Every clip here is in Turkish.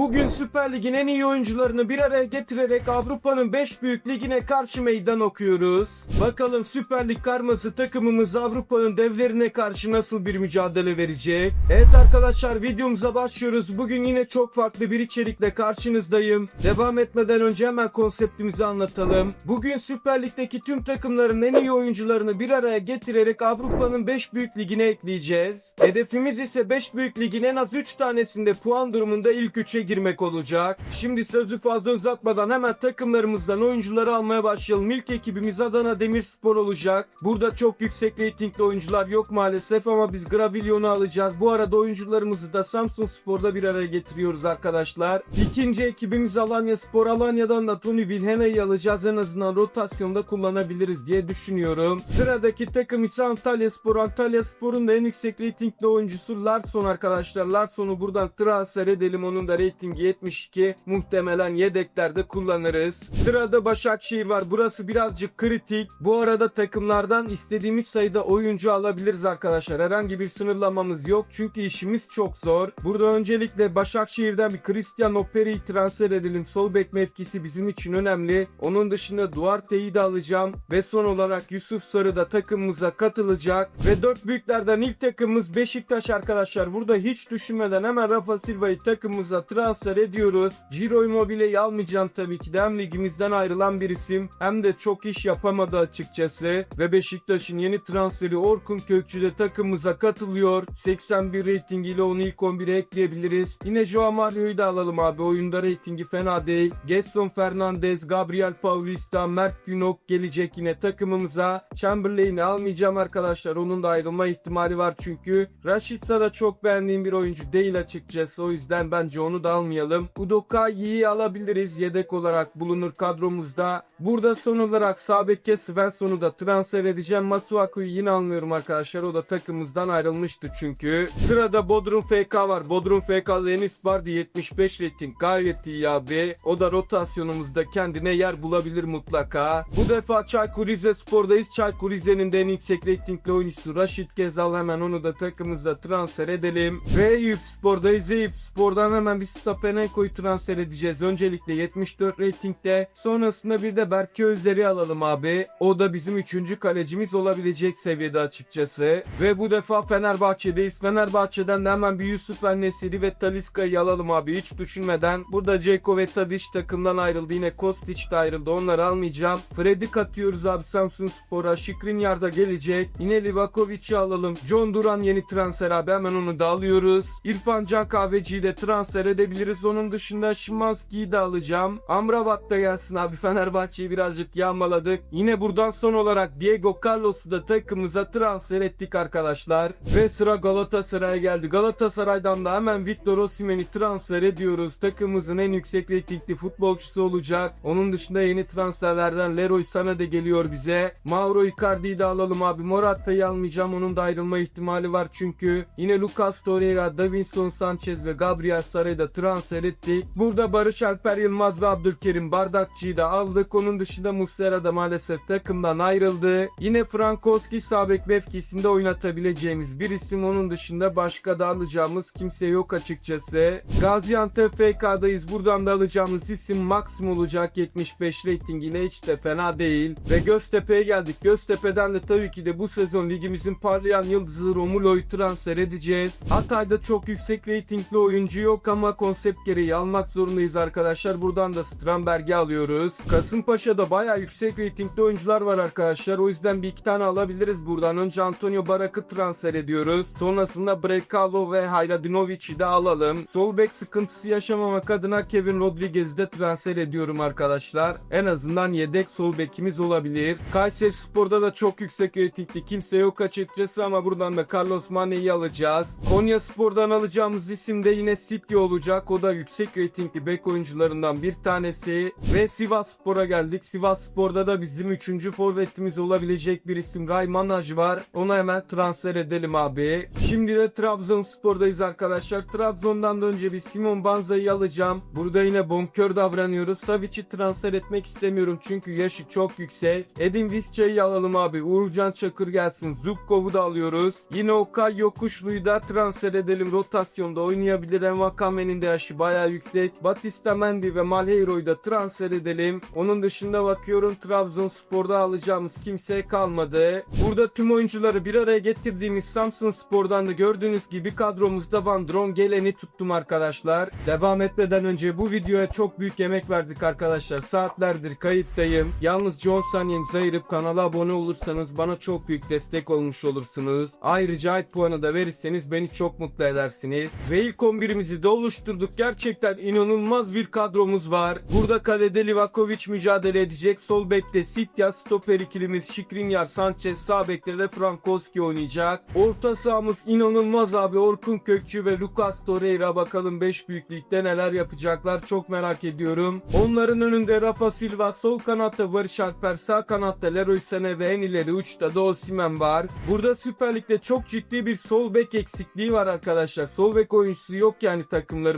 Bugün Süper Lig'in en iyi oyuncularını bir araya getirerek Avrupa'nın 5 büyük ligine karşı meydan okuyoruz. Bakalım Süper Lig karması takımımız Avrupa'nın devlerine karşı nasıl bir mücadele verecek? Evet arkadaşlar videomuza başlıyoruz. Bugün yine çok farklı bir içerikle karşınızdayım. Devam etmeden önce hemen konseptimizi anlatalım. Bugün Süper Lig'deki tüm takımların en iyi oyuncularını bir araya getirerek Avrupa'nın 5 büyük ligine ekleyeceğiz. Hedefimiz ise 5 büyük ligin en az 3 tanesinde puan durumunda ilk 3'e girmek olacak. Şimdi sözü fazla uzatmadan hemen takımlarımızdan oyuncuları almaya başlayalım. İlk ekibimiz Adana Demirspor olacak. Burada çok yüksek reytingli oyuncular yok maalesef ama biz Gravilyon'u alacağız. Bu arada oyuncularımızı da Samsun Spor'da bir araya getiriyoruz arkadaşlar. İkinci ekibimiz Alanya Spor. Alanya'dan da Tony Vilhena'yı alacağız. En azından rotasyonda kullanabiliriz diye düşünüyorum. Sıradaki takım ise Antalya Spor. Antalya Spor'un da en yüksek reytingli oyuncusu Larsson arkadaşlar. Larsson'u buradan transfer edelim. Onun da reytingi 72. Muhtemelen yedeklerde kullanırız. Sırada Başakşehir var. Burası birazcık kritik. Bu arada takımlardan istediğimiz sayıda oyuncu alabiliriz arkadaşlar. Herhangi bir sınırlamamız yok. Çünkü işimiz çok zor. Burada öncelikle Başakşehir'den bir Christian Operi'yi transfer edelim. Sol bek mevkisi bizim için önemli. Onun dışında Duarte'yi de alacağım. Ve son olarak Yusuf Sarı da takımımıza katılacak. Ve dört büyüklerden ilk takımımız Beşiktaş arkadaşlar. Burada hiç düşünmeden hemen Rafa Silva'yı takımımıza transfer ediyoruz. Ciro Immobile'yi almayacağım tabii ki. Hem ligimizden ayrılan bir isim hem de çok iş yapamadı açıkçası. Ve Beşiktaş'ın yeni transferi Orkun Kökçü de takımımıza katılıyor. 81 reytingiyle onu ilk 11'e ekleyebiliriz. Yine Joao Mario'yu da alalım abi. Oyunda reytingi fena değil. Gerson Fernandez, Gabriel Paulista, Mert Günok gelecek yine takımımıza. Chamberlain'i almayacağım arkadaşlar. Onun da ayrılma ihtimali var çünkü. Rashica da çok beğendiğim bir oyuncu değil açıkçası. O yüzden bence onu da almayalım. Udokai'yi alabiliriz. Yedek olarak bulunur kadromuzda. Burada son olarak Sabeke Svensson'u da transfer edeceğim. Masuaku'yu yine almıyorum arkadaşlar. O da takımımızdan ayrılmıştı çünkü. Sırada Bodrum FK var. Bodrum FK'da Enis Bardi 75 rating gayet iyi abi. O da rotasyonumuzda kendine yer bulabilir mutlaka. Bu defa Çaykur Rizespor'dayız. Çaykur Rize'nin de en yüksek reytingli oyuncusu Raşit Gezal hemen onu da takımımıza transfer edelim. Ve Eyüp Spor'dayız. Eyüp hemen bir Stapenenko'yu transfer edeceğiz. Öncelikle 74 reytingde. Sonrasında bir de Berke Özer'i alalım abi. O da bizim 3. kalecimiz olabilecek seviyede açıkçası. Ve bu defa Fenerbahçe'deyiz. Fenerbahçe'den de hemen bir Yusuf Ennesiri ve Taliska'yı alalım abi. Hiç düşünmeden. Burada Ceko ve Tadic takımdan ayrıldı. Yine Kostic de ayrıldı. Onları almayacağım. Fred'i katıyoruz abi Samsun Spor'a. Şikrinyar da gelecek. Yine Livakovic'i alalım. John Duran yeni transfer abi. Hemen onu da alıyoruz. İrfan Can Kahveci'yi de transfer edebiliriz. Onun dışında Şimanski'yi de alacağım. Amrabat da gelsin abi. Fenerbahçe'yi birazcık yağmaladık. Yine buradan son olarak Diego Carlos'u da takımımıza transfer ettik arkadaşlar. Ve sıra Galatasaray'a geldi. Galatasaray'dan da hemen Victor Osimhen'i transfer ediyoruz. Takımımızın en yüksek reytingli futbolcusu olacak. Onun dışında yeni transferlerden Leroy Sané de geliyor bize. Mauro Icardi'yi de alalım abi. Morata'yı almayacağım. Onun da ayrılma ihtimali var çünkü. Yine Lucas Torreira, Davinson Sanchez ve Gabriel Sara'yı da transfer ettik. Burada Barış Alper Yılmaz ve Abdülkerim Bardakçı'yı da aldık. Onun dışında Muslera da maalesef takımdan ayrıldı. Yine Frankowski Sabek mevkisinde oynatabileceğimiz bir isim. Onun dışında başka da alacağımız kimse yok açıkçası. Gaziantep FK'dayız. Buradan da alacağımız isim Maxim olacak. 75 reytingiyle hiç de fena değil. Ve Göztepe'ye geldik. Göztepe'den de tabii ki de bu sezon ligimizin parlayan yıldızı Romulo'yu transfer edeceğiz. Hatay'da çok yüksek reytingli oyuncu yok ama konsept gereği almak zorundayız arkadaşlar. Buradan da Stramberg'i alıyoruz. Kasımpaşa'da baya yüksek reytingli oyuncular var arkadaşlar. O yüzden bir iki tane alabiliriz buradan. Önce Antonio Barak'ı transfer ediyoruz. Sonrasında Brekalo ve Hayradinovic'i de alalım. Sol bek sıkıntısı yaşamamak adına Kevin Rodriguez'i de transfer ediyorum arkadaşlar. En azından yedek sol bekimiz olabilir. Kayseri Spor'da da çok yüksek reytingli kimse yok açıkçası ama buradan da Carlos Mane'yi alacağız. Konya Spor'dan alacağımız isim de yine City olacak. O da yüksek reytingli bek oyuncularından bir tanesi. Ve Sivas Spor'a geldik. Sivas Spor'da da bizim 3. forvetimiz olabilecek bir isim Ray Manaj var. Onu hemen transfer edelim abi. Şimdi de Trabzonspor'dayız arkadaşlar. Trabzon'dan da önce bir Simon Banza'yı alacağım. Burada yine bonkör davranıyoruz. Savic'i transfer etmek istemiyorum çünkü yaşı çok yüksek. Edin Visca'yı alalım abi. Uğurcan Çakır gelsin. Zubkov'u da alıyoruz. Yine Okay Yokuşlu'yu da transfer edelim. Rotasyonda oynayabilir. Envakame'nin de yaşı bayağı yüksek. Batista Mendy ve Malheiro'yu da transfer edelim. Onun dışında bakıyorum Trabzonspor'da alacağımız kimse kalmadı. Burada tüm oyuncuları bir araya getirdiğimiz Samsun Spor'dan da gördüğünüz gibi kadromuzda Van Drongelen'i tuttum arkadaşlar. Devam etmeden önce bu videoya çok büyük emek verdik arkadaşlar. Saatlerdir kayıttayım. Yalnız John saniyenizi ayırıp kanala abone olursanız bana çok büyük destek olmuş olursunuz. Ayrıca ait puanı da verirseniz beni çok mutlu edersiniz. Ve ilk 11'imizi de oluşturduk. Gerçekten inanılmaz bir kadromuz var. Burada kalede Livakovic mücadele edecek. Sol bekte Sitya, stoper ikilimiz Şikrinyar, Sanchez, sağ bekte de Frankowski oynayacak. Orta sahamız inanılmaz abi. Orkun Kökçü ve Lucas Torreira bakalım 5 büyük ligde neler yapacaklar çok merak ediyorum. Onların önünde Rafa Silva, sol kanatta Barış Alper, sağ kanatta Leroy Sané ve en ileri uçta da Osimhen var. Burada Süper Lig'de çok ciddi bir sol bek eksikliği var arkadaşlar. Sol bek oyuncusu yok yani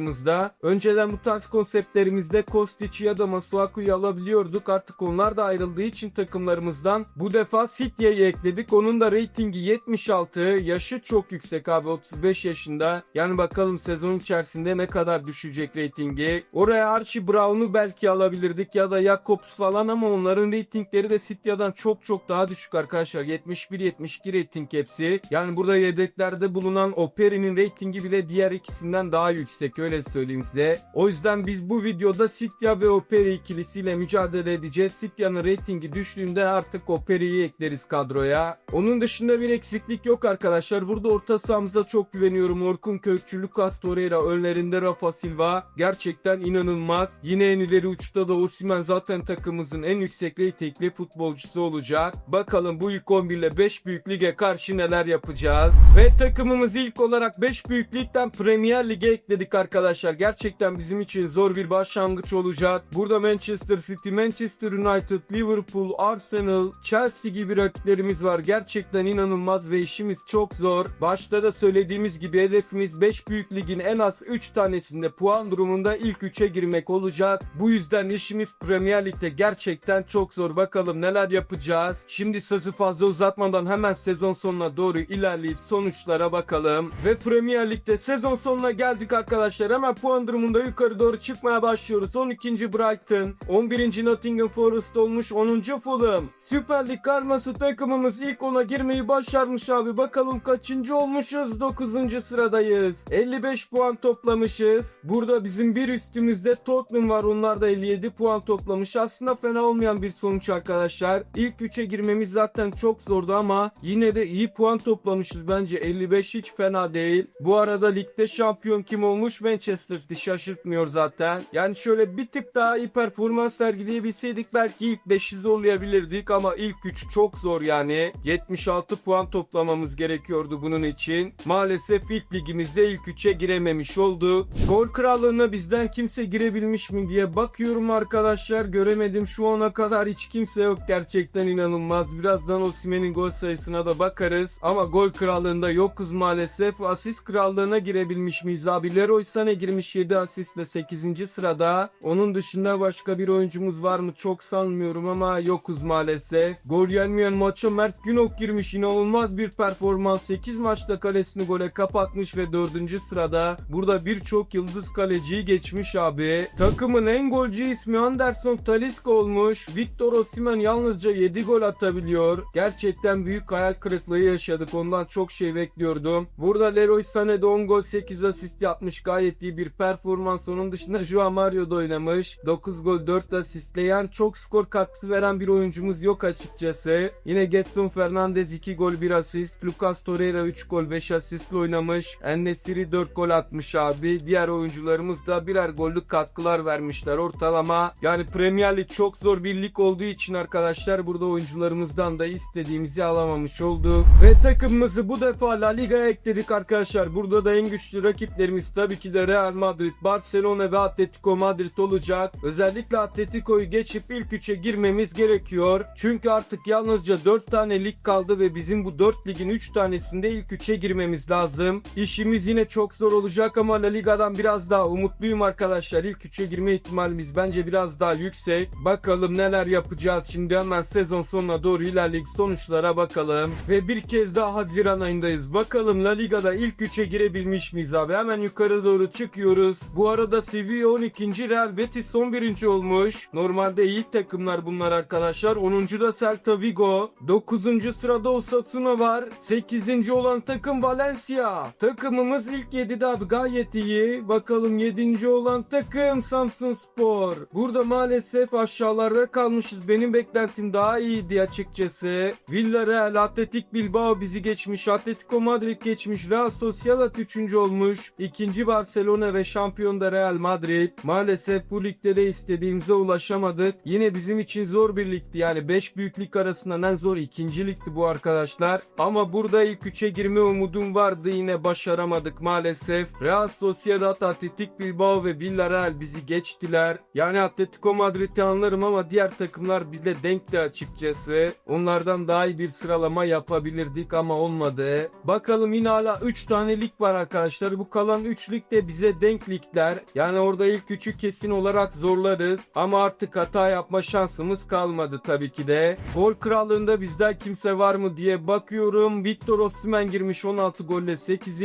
takımlarımızda. Önceden bu tarz konseptlerimizde Kostic'i ya da Masuaku'yu alabiliyorduk. Artık onlar da ayrıldığı için takımlarımızdan bu defa Sitya'yı ekledik. Onun da reytingi 76. Yaşı çok yüksek abi 35 yaşında. Yani bakalım sezon içerisinde ne kadar düşecek reytingi. Oraya Archie Brown'u belki alabilirdik ya da Jacobs falan ama onların reytingleri de Sitya'dan çok çok daha düşük arkadaşlar. 71-72 reyting hepsi. Yani burada yedeklerde bulunan Operi'nin reytingi bile diğer ikisinden daha yüksek öyle söyleyeyim size. O yüzden biz bu videoda Sitya ve Operi ikilisiyle mücadele edeceğiz. Sitya'nın reytingi düştüğünde artık Operi'yi ekleriz kadroya. Onun dışında bir eksiklik yok arkadaşlar. Burada orta sahamızda çok güveniyorum. Orkun Kökçü, Lucas Torreira, önlerinde Rafa Silva. Gerçekten inanılmaz. Yine en ileri uçta da Osimhen zaten takımımızın en yüksek reytingli futbolcusu olacak. Bakalım bu ilk 11 ile 5 büyük lige karşı neler yapacağız. Ve takımımız ilk olarak 5 büyük ligden Premier Lig'e ekledik arkadaşlar. Gerçekten bizim için zor bir başlangıç olacak. Burada Manchester City, Manchester United, Liverpool, Arsenal, Chelsea gibi rakiplerimiz var. Gerçekten inanılmaz ve işimiz çok zor. Başta da söylediğimiz gibi hedefimiz 5 büyük ligin en az 3 tanesinde puan durumunda ilk 3'e girmek olacak. Bu yüzden işimiz Premier Lig'de gerçekten çok zor. Bakalım neler yapacağız. Şimdi sözü fazla uzatmadan hemen sezon sonuna doğru ilerleyip sonuçlara bakalım. Ve Premier Lig'de sezon sonuna geldik arkadaşlar. Hemen puan durumunda yukarı doğru çıkmaya başlıyoruz. 12. Brighton, 11. Nottingham Forest olmuş, 10. Fulham. Süper Lig karması takımımız ilk 10'a girmeyi başarmış abi. Bakalım kaçıncı olmuşuz? 9. sıradayız. 55 puan toplamışız. Burada bizim bir üstümüzde Tottenham var. Onlar da 57 puan toplamış. Aslında fena olmayan bir sonuç arkadaşlar. İlk 3'e girmemiz zaten çok zordu ama yine de iyi puan toplamışız bence. 55 hiç fena değil. Bu arada ligde şampiyon kim olmuş? Manchester City şaşırtmıyor zaten. Yani şöyle bir tık daha iyi performans sergileyebilseydik belki ilk 5'i zorlayabilirdik ama ilk 3 çok zor yani. 76 puan toplamamız gerekiyordu bunun için. Maalesef ilk ligimizde ilk 3'e girememiş olduk. Gol krallığına bizden kimse girebilmiş mi diye bakıyorum arkadaşlar. Göremedim şu ana kadar hiç kimse yok. Gerçekten inanılmaz. Birazdan Osimhen'in gol sayısına da bakarız. Ama gol krallığında yokuz maalesef. Asist krallığına girebilmiş miyiz abi? Leroy Sané girmiş 7 asistle 8. sırada. Onun dışında başka bir oyuncumuz var mı? Çok sanmıyorum ama yokuz maalesef. Gol gelmeyen maça Mert Günok girmiş. İnanılmaz bir performans. 8 maçta kalesini gole kapatmış ve 4. sırada. Burada birçok yıldız kaleciyi geçmiş abi. Takımın en golcü ismi Anderson Talisca olmuş. Victor Osimhen yalnızca 7 gol atabiliyor. Gerçekten büyük hayal kırıklığı yaşadık. Ondan çok şey bekliyordum. Burada Leroy Sané de 10 gol 8 asist yapmış. Gayet iyi bir performans. Onun dışında Joao Mario da oynamış. 9 gol 4 asistle. Yani çok skor katkısı veren bir oyuncumuz yok açıkçası. Yine Getson Fernandez 2 gol 1 asist. Lucas Torreira 3 gol 5 asistle oynamış. Ennesiri 4 gol atmış abi. Diğer oyuncularımız da birer gollük katkılar vermişler ortalama. Yani Premier Lig çok zor bir lig olduğu için arkadaşlar burada oyuncularımızdan da istediğimizi alamamış olduk. Ve takımımızı bu defa La Liga'ya ekledik arkadaşlar. Burada da en güçlü rakiplerimiz tabii ki de Real Madrid, Barcelona ve Atletico Madrid olacak. Özellikle Atletico'yu geçip ilk 3'e girmemiz gerekiyor. Çünkü artık yalnızca 4 tane lig kaldı ve bizim bu 4 ligin 3 tanesinde ilk 3'e girmemiz lazım. İşimiz yine çok zor olacak ama La Liga'dan biraz daha umutluyum arkadaşlar. İlk 3'e girme ihtimalimiz bence biraz daha yüksek. Bakalım neler yapacağız şimdi hemen sezon sonuna doğru ilerleyip sonuçlara bakalım. Ve bir kez daha Haziran ayındayız. Bakalım La Liga'da ilk 3'e girebilmiş miyiz abi? Hemen yukarı doğru çıkıyoruz. Bu arada Sevilla 12. Real Betis 11. olmuş. Normalde ilk takımlar bunlar arkadaşlar. 10. da Celta Vigo. 9. sırada Osasuna var. 8. olan takım Valencia. Takımımız ilk 7'de abi gayet iyi. Bakalım 7. olan takım Samsun Spor. Burada maalesef aşağılarda kalmışız. Benim beklentim daha iyiydi açıkçası. Villarreal, Atletik Bilbao bizi geçmiş. Atletico Madrid geçmiş. Real Sociedad 3. olmuş. İkinci Barcelona ve şampiyon da Real Madrid. Maalesef bu ligde de istediğimize ulaşamadık. Yine bizim için zor bir ligdi. Yani 5 büyük lig arasından en zor ikinci ligdi bu arkadaşlar. Ama burada ilk 3'e girme umudum vardı. Yine başaramadık maalesef. Real Sociedad, Atletik Bilbao ve Villarreal bizi geçtiler. Yani Atletico Madrid'i anlarım ama diğer takımlar bizle denkti açıkçası. Onlardan daha iyi bir sıralama yapabilirdik ama olmadı. Bakalım yine hala 3 tane lig var arkadaşlar. Bu kalan 3 lig de bize denk ligler. Yani orada ilk 3'ü kesin olarak zorlarız. Ama artık hata yapma şansımız kalmadı tabii ki de. Gol krallığında bizden kimse var mı diye bakıyorum. Victor Osimhen girmiş 16 golle 8.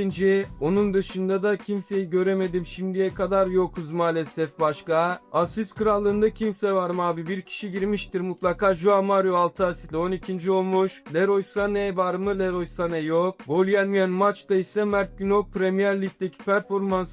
Onun dışında da kimseyi göremedim. Şimdiye kadar yokuz maalesef başka. Asist krallığında kimse var mı abi? Bir kişi girmiştir mutlaka. Joao Mario 6 asistle 12. olmuş. Leroy Sané var mı? Leroy Sané yok. Gol yenmeyen maçta ise Mert Günok Premier Lig'deki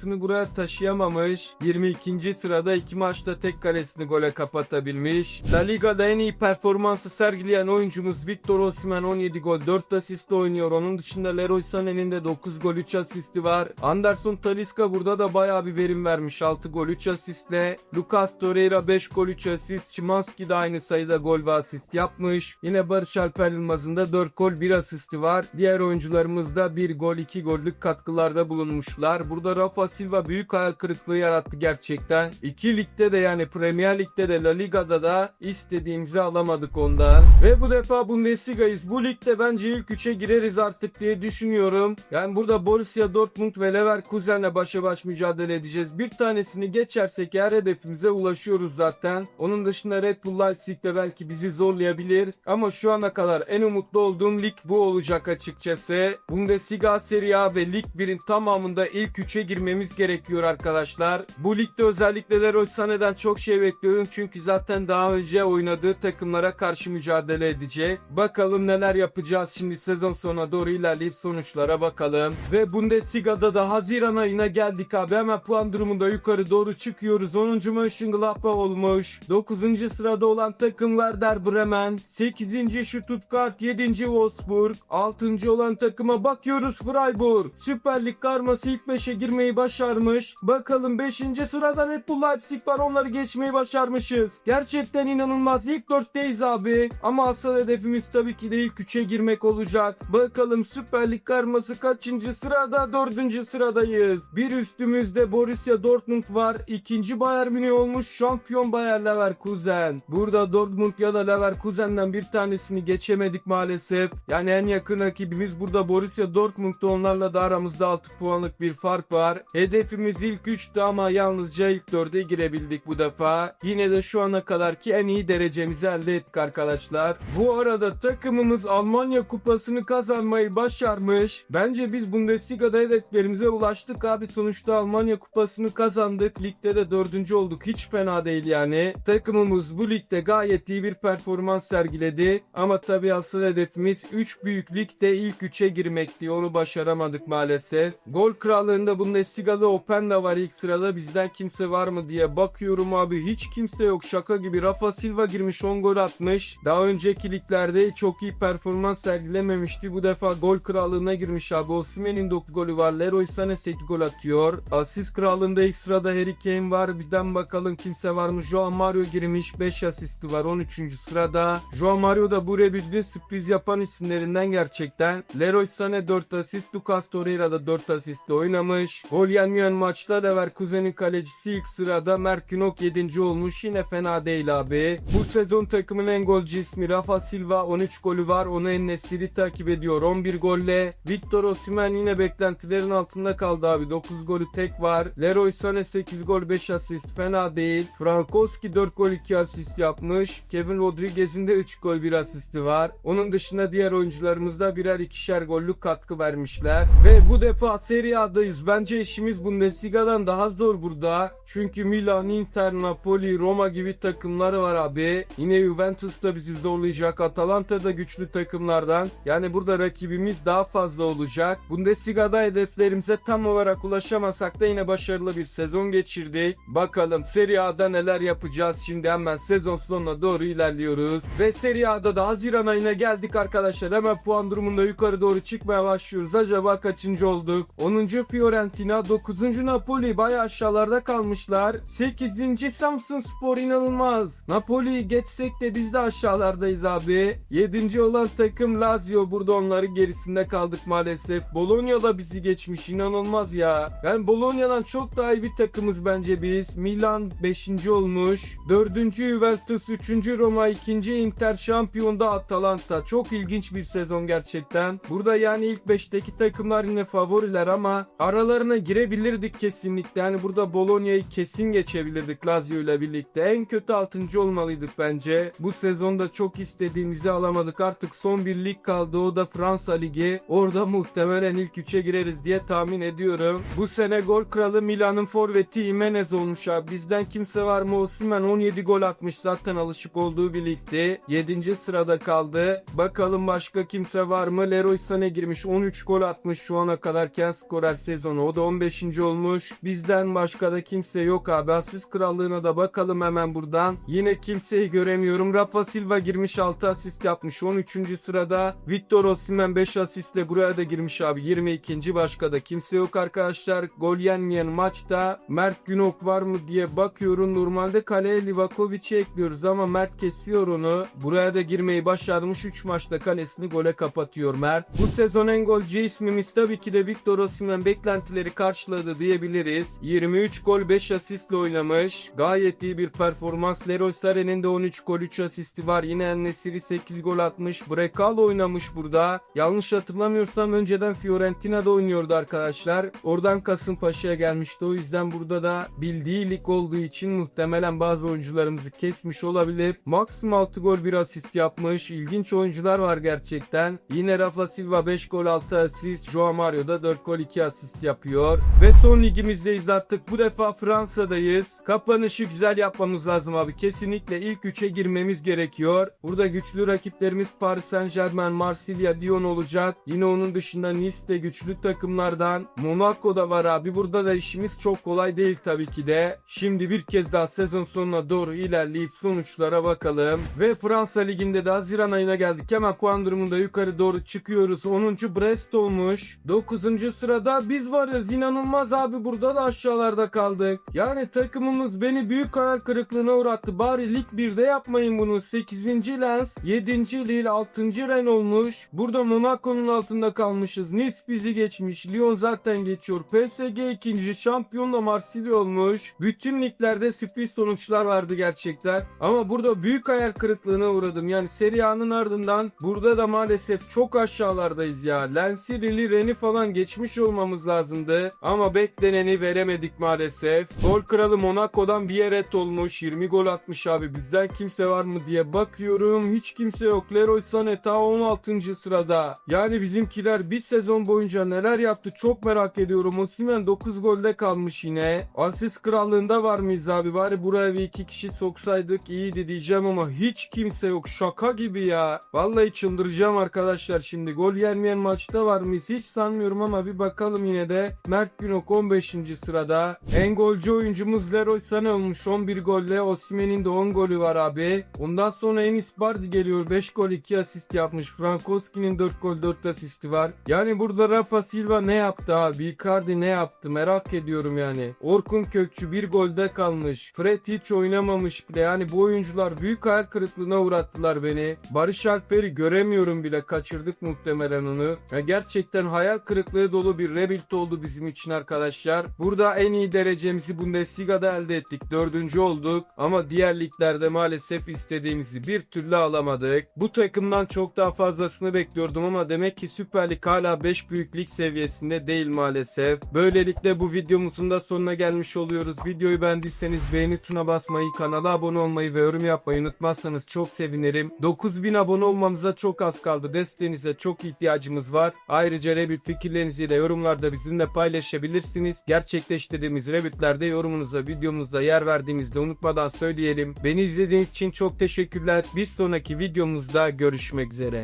performansını buraya taşıyamamış. 22. sırada iki maçta tek kalesini gole kapatabilmiş. La Liga'da en iyi performansı sergileyen oyuncumuz Victor Osimhen 17 gol 4 asistle oynuyor. Onun dışında Leroy Sané'nin de 9 gol 3 asisti var. Anderson Talisca burada da bayağı bir verim vermiş. 6 gol 3 asistle. Lucas Torreira 5 gol 3 asist. Şimanski de aynı sayıda gol ve asist yapmış. Yine Barış Alper Yılmaz'ın da 4 gol 1 asisti var. Diğer oyuncularımız da 1 gol 2 gollük katkılarda bulunmuşlar. Burada Rafa Silva büyük hayal kırıklığı yarattı gerçekten. İki ligde de yani Premier Lig'de de La Liga'da da istediğimizi alamadık ondan. Ve bu defa Bundesliga'yız. Bu ligde bence ilk 3'e gireriz artık diye düşünüyorum. Yani burada Borussia Dortmund ve Leverkusen'le başa baş mücadele edeceğiz. Bir tanesini geçersek eğer hedefimize ulaşıyoruz zaten. Onun dışında Red Bull Leipzig de belki bizi zorlayabilir. Ama şu ana kadar en umutlu olduğum lig bu olacak açıkçası. Bundesliga, Serie A ve Lig 1'in tamamında ilk 3'e girmemiz gerekiyor arkadaşlar. Bu ligde özellikle Leroy Sané'den çok şey bekliyorum. Çünkü zaten daha önce oynadığı takımlara karşı mücadele edecek. Bakalım neler yapacağız şimdi sezon sonuna doğru ilerleyip sonuçlara bakalım. Ve Bundesliga'da da Haziran ayına geldik abi. Hemen puan durumunda yukarı doğru çıkıyoruz. 10. Mönchengladbach olmuş. 9. sırada olan takım Werder Bremen. 8. Stuttgart. 7. Wolfsburg. 6. olan takıma bakıyoruz Freiburg. Süper Lig karması ilk 5'e girmeyi başarmış. Bakalım 5. sırada Red Bull Leipzig var. Onları geçmeyi başarmışız. Gerçekten inanılmaz. İlk 4'teyiz abi. Ama asıl hedefimiz tabii ki de ilk 3'e girmek olacak. Bakalım Süper Lig karması kaçıncı sırada? 4. sıradayız. Bir üstümüzde Borussia Dortmund var. İkinci Bayern Münih olmuş. Şampiyon Bayer Leverkusen. Burada Dortmund ya da Leverkusen'den bir tanesini geçemedik maalesef. Yani en yakın rakibimiz burada Borussia Dortmund'da onlarla da aramızda 6 puanlık bir fark var. Hedefimiz ilk 3'tü ama yalnızca ilk 4'e girebildik bu defa. Yine de şu ana kadarki en iyi derecemizi elde ettik arkadaşlar. Bu arada takımımız Almanya kupasını kazanmayı başarmış. Bence biz Bundesliga'da hedeflerimize ulaştık abi. Sonuçta Almanya kupasını kazandık. Ligde de 4. olduk. Hiç fena değil yani. Takımımız bu ligde gayet iyi bir performans sergiledi. Ama tabii asıl hedefimiz 3 büyük ligde ilk 3'e girmekti. Onu başaramadık maalesef. Gol krallığında Bundesliga'da Openda var ilk sırada. Bizden kimse var mı diye bakıyorum abi. Hiç kimse yok. Şaka gibi. Rafa Silva girmiş 10 gol atmış. Daha önceki liglerde çok iyi performans sergilememişti. Bu defa gol krallığına girmiş abi. Osimhen'in 9 golü var. Leroy Sané 8 gol atıyor. Asist krallığında ilk sırada Harry Kane var. Birden bakalım kimse var mı? Joao Mario girmiş. 5 asisti var 13. sırada. Joao Mario da bu rebuild'in sürpriz yapan isimlerinden gerçekten. Leroy Sané 4 asist. Lucas Torreira da 4 asistle oynamış. Gol yenmeyen maçta Leverkusen'in kalecisi ilk sırada. Mert Günok 7. olmuş. Yine fena değil abi. Bu sezon takımın en golcü ismi Rafa Silva 13 golü var. Onu en Nesiri takip ediyor 11 golle. Victor Osimhen yine beklentilerin altında kaldı abi. 9 golü tek var. Leroy Sané 8 gol 5 asist fena değil. Frankowski 4 gol 2 asist yapmış. Kevin Rodriguez'in de 3 gol 1 asisti var. Onun dışında diğer oyuncularımız da birer ikişer gollük katkı vermişler. Ve bu defa Serie A'dayız. Bence işimiz işimiz Bundesliga'dan daha zor burada. Çünkü Milan, Inter, Napoli, Roma gibi takımlar var abi. Yine Juventus da bizi zorlayacak. Atalanta da güçlü takımlardan. Yani burada rakibimiz daha fazla olacak. Bundesliga'da hedeflerimize tam olarak ulaşamasak da yine başarılı bir sezon geçirdik. Bakalım Serie A'da neler yapacağız. Şimdi hemen sezon sonuna doğru ilerliyoruz. Ve Serie A'da da Haziran ayına geldik arkadaşlar. Hemen puan durumunda yukarı doğru çıkmaya başlıyoruz. Acaba kaçıncı olduk? 10. Fiorentina, 9. Napoli bayağı aşağılarda kalmışlar. 8. Samsun Spor inanılmaz. Napoli'yi geçsek de biz de aşağılardayız abi. 7. olan takım Lazio. Burada onların gerisinde kaldık maalesef. Bologna da bizi geçmiş inanılmaz ya. Yani Bologna'dan çok daha iyi bir takımız bence biz. Milan 5. olmuş. 4. Juventus, 3. Roma, 2. Inter şampiyonda Atalanta. Çok ilginç bir sezon gerçekten. Burada yani ilk 5'teki takımlar yine favoriler ama aralarına girebilirdik kesinlikle. Yani burada Bologna'yı kesin geçebilirdik Lazio ile birlikte. En kötü 6. olmalıydık bence. Bu sezonda çok istediğimizi alamadık. Artık son bir lig kaldı. O da Fransa Ligi. Orada muhtemelen ilk 3'e gireriz diye tahmin ediyorum. Bu sene gol kralı Milan'ın forveti Jimenez olmuş abi. Bizden kimse var mı? Osimhen 17 gol atmış zaten alışık olduğu bir ligdi. 7. sırada kaldı. Bakalım başka kimse var mı? Leroy Sané girmiş 13 gol atmış şu ana kadarken skorer sezonu. O da 15. olmuş. Bizden başka da kimse yok abi. Asist krallığına da bakalım hemen buradan. Yine kimseyi göremiyorum. Rafa Silva girmiş 6 asist yapmış 13. sırada. Victor Osimhen 5 asistle buraya da girmiş abi 22. Başka da kimse yok arkadaşlar. Gol yenmeyen maçta Mert Günok var mı diye bakıyorum. Normalde kaleye Livakovic'i ekliyoruz ama Mert kesiyor onu. Buraya da girmeyi başarmış 3 maçta kalesini gole kapatıyor Mert. Bu sezon en golcü ismimiz tabii ki de Victor Osimhen beklentileri karşıladı diyebiliriz. 23 gol 5 asistle oynamış. Gayet iyi bir performans. Leroy Sané'nin de 13 gol 3 asisti var. Yine Enesiri 8 gol atmış. Brekalo oynamış burada. Yanlış hatırlamıyorsam önceden Fiorentina'da oynuyordu arkadaşlar. Oradan Kasımpaşa'ya gelmişti. O yüzden burada da bildiği lig olduğu için muhtemelen bazı oyuncularımızı kesmiş olabilir. Maxim 6 gol 1 asist yapmış. İlginç oyuncular var gerçekten. Yine Rafa Silva 5 gol 6 asist. Joao Mario da 4 gol 2 asist yapıyor. Ve son ligimizdeyiz artık. Bu defa Fransa'dayız. Kapanışı güzel yapmamız lazım abi. Kesinlikle ilk 3'e girmemiz gerekiyor. Burada güçlü rakiplerimiz Paris Saint Germain, Marsilya, Lyon olacak. Yine onun dışında Nice de güçlü takımlardan. Monaco da var abi. Burada da işimiz çok kolay değil tabii ki de. Şimdi bir kez daha sezon sonuna doğru ilerleyip sonuçlara bakalım. Ve Fransa Ligi'nde de Haziran ayına geldik. Hemen puan durumunda yukarı doğru çıkıyoruz. 10. Brest olmuş. 9. sırada biz varız. İnanılmaz abi burada da aşağılarda kaldık. Yani takımımız beni büyük hayal kırıklığına uğrattı. Bari Lig 1'de yapmayın bunu. 8. Lens, 7. Lille, 6. Ren olmuş. Burada Monaco'nun altında kalmışız. Nice bizi geçmiş. Lyon zaten geçiyor. PSG ikinci. Şampiyonla Marsilya olmuş. Bütün liglerde sürpriz sonuçlar vardı gerçekten. Ama burada büyük hayal kırıklığına uğradım. Yani Serie A'nın ardından burada da maalesef çok aşağılardayız ya. Lens'i, Lille'i, Ren'i falan geçmiş olmamız lazımdı. Ama bekleneni veremedik maalesef. Gol kralı Monaco'dan bir yere olmuş. 20 gol atmış abi. Bizden kimse var mı diye bakıyorum. Hiç kimse yok. Leroy Sané ta 16. sırada. Yani bizimkiler bir sezon boyunca neler yaptı çok merak ediyorum. Osimhen 9 golde kalmış yine. Asist krallığında var mıyız abi? Bari buraya bir iki kişi soksaydık iyiydi diyeceğim ama hiç kimse yok. Şaka gibi ya. Vallahi çıldıracağım arkadaşlar şimdi. Gol yenmeyen maçta var mıyız? Hiç sanmıyorum ama bir bakalım yine de. Mert Günok 15. sırada. En golcü oyuncumuz Leroy Sané olmuş 11 golle. Osimhen'in de 10 golü var abi. Ondan sonra Enis Bardi geliyor. 5 gol 2 asist yapmış. Frankowski'nin 4 gol 4 asisti var. Yani burada Rafa Silva ne yaptı abi? Icardi ne yaptı? Merak ediyorum yani. Orkun Kökçü bir golde kalmış. Fred hiç oynamamış bile. Yani bu oyuncular büyük hayal kırıklığına uğrattılar beni. Barış Alper'i göremiyorum bile. Kaçırdık muhtemelen onu. Ya gerçekten hayal kırıklığı dolu bir rebuild oldu bizim için arkadaşlar. Burada en iyi derecemizi Bundesliga'da elde ettik. Dördüncü olduk. Ama diğer liglerde maalesef istediğimizi bir türlü alamadık. Bu takımdan çok daha fazlasını bekliyordum ama demek ki Süper Lig hala 5 büyük lig seviyesinde değil maalesef. Böylelikle bu videomuzun da sonuna gelmiş oluyoruz. Videoyu beğendiyseniz beğeni tuşuna basmayı, kanala abone olmayı ve yorum yapmayı unutmazsanız çok sevinirim. 9000 abone olmamıza çok az kaldı. Desteğinize çok ihtiyacımız var. Ayrıca Rebuild fikirlerinizi de yorumlarda bizimle paylaşın. Paylaşabilirsiniz. Gerçekleştirdiğimiz rebitlerde yorumunuza videomuzda yer verdiğimizde unutmadan söyleyelim. Beni izlediğiniz için çok teşekkürler. Bir sonraki videomuzda görüşmek üzere.